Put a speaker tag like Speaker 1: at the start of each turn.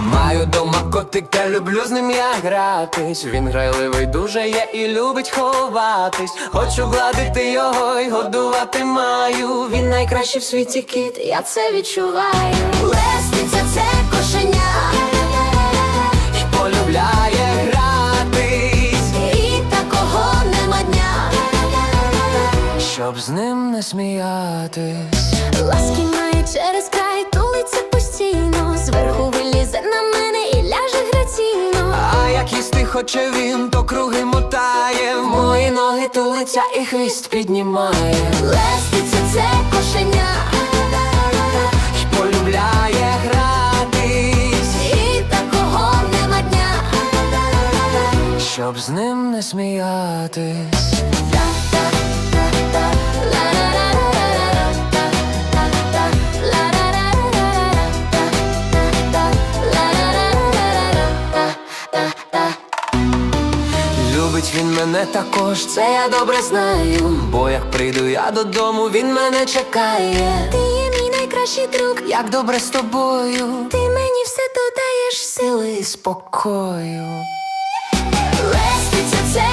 Speaker 1: Маю дома котика, люблю з ним я гратись. Він грайливий дуже є і любить ховатись. Хочу гладити його і годувати маю. Він найкращий в світі кіт, я це відчуваю.
Speaker 2: Лестниця
Speaker 1: щоб з ним не сміятись.
Speaker 2: Ласки має через край, тулиться постійно Зверху вилізе на мене і ляже граційно
Speaker 1: А як їсти хоче він, то круги мотає. Мої ноги тулиться і хвіст піднімає.
Speaker 2: Лестниця це кошеня
Speaker 1: полюбляє гратись,
Speaker 2: І такого нема дня
Speaker 1: щоб з ним не сміятись. Любить він мене також, це я добре знаю. Бо як прийду я додому, він мене чекає.
Speaker 2: Ти є мій найкращий друг,
Speaker 1: Як добре з тобою,
Speaker 2: ти мені все додаєш сили.
Speaker 1: і спокою.
Speaker 2: Леститься це